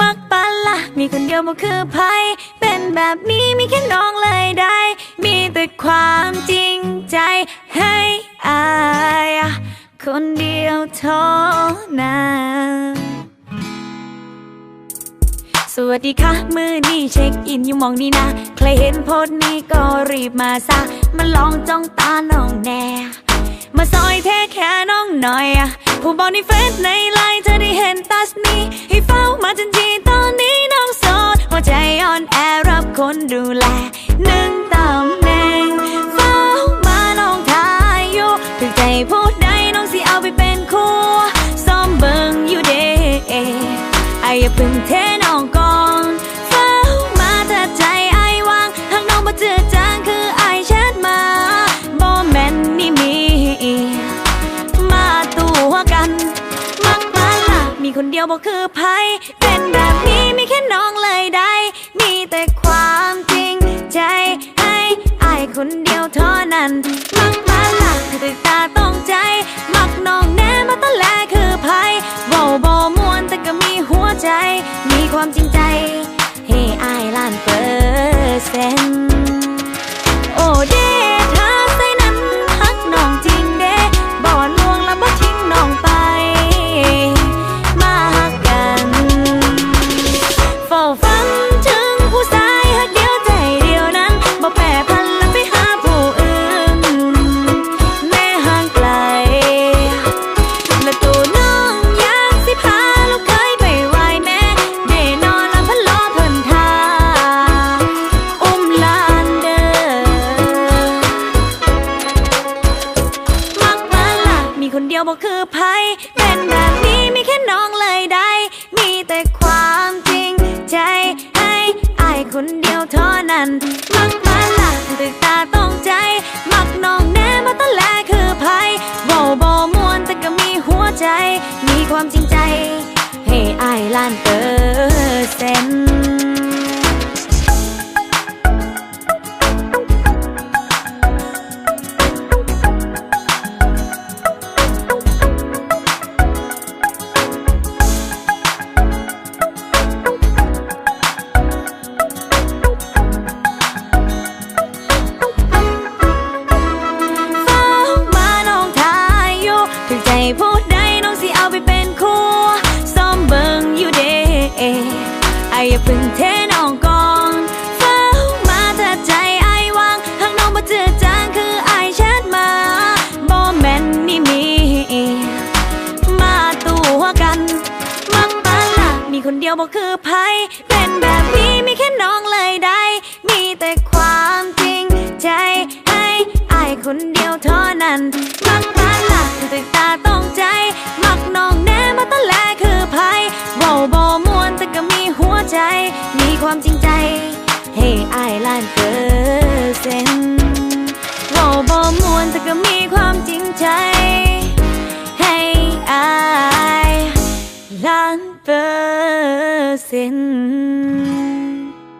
มักปะละมีคนเดียวบ่คือไผเป็นแบบนี้มีแค่น้องเลยได้ มีแต่ความจริงใจให้อายคนเดียวเท่านั้นสวัสดีค่ะ มือนี่เช็คอินอยู่มองนี่นะ ใครเห็นโพสต์นี้ก็รีบมาซะมาลองจ้องตาน้องแน่ มาซอยเทแค่น้องหน่อยอะผู้บอกในเฟซในไล คนดูแลหนึ่งตำแหน่งเฝ้ามาน้องทายอยู่ถึงใจพูดได้น้องสิเอาไปเป็นคู่ซ้อมเบิ่งอยู่เดไอ้อย่าพึ่งเทน้องก่อนเฝ้ามาถ้าใจไอ้วางหากน้องมาเจอจางคือไอ้แชทมาบ่แม่นนี่มี มาตัวกัน มักมาละมีคนเดียวบอกคือไผเป็นแบบ เดียวเท่านั้น มักมาละตึกตาต้องใจ มักน้องแน่มาตะแลคือไผเบาบอมวนแต่ก็มีหัวใจ มีความจริงใจ ให้อายล้านเปอร์เซ็นต์ คนเดียวบอกคือไผเป็นแบบนี้มีแค่น้องเลยได้ มีแต่ความจริงใจให้อายคนเดียวเท่านั้น มักมาละตึกตาต้องใจ มักน้องแน่มาตั้งแลคือไผเว้าบ่มวนแต่ก็มีหัวใจ มีความจริงใจ ให้อายล้านเปอร์เซ็นต์ ถึงใจพูดได้น้องสิเอาไปเป็นคู่ซ้อมเบิ่งอยู่เด้ไอ้อย่าเพึ่งเทน้องก่อนเฝ้ามาถ้าใจไอ้วางหากน้องมาเจอจางคือไอ้แชทมาบ่แม่นนี่มี มาตัวกัน มักปาละมีคนเดียวบอกคือไผเป็นแบบนี้มีแค่น้องเลยได้ มีแต่ความจริงใจให้ไอายคนเดียวเท่านั้นมักปาล ตึกตาต้องใจ มักน้องแน่มาตั้งแลคือไผเว้าบ่มวนแต่ก็มีหัวใจ มีความจริงใจ ให้อายล้านเปอร์เซ็นต์เว้าบ่มวนแต่ก็มีความจริงใจ ให้อายล้านเปอร์เซ็นต์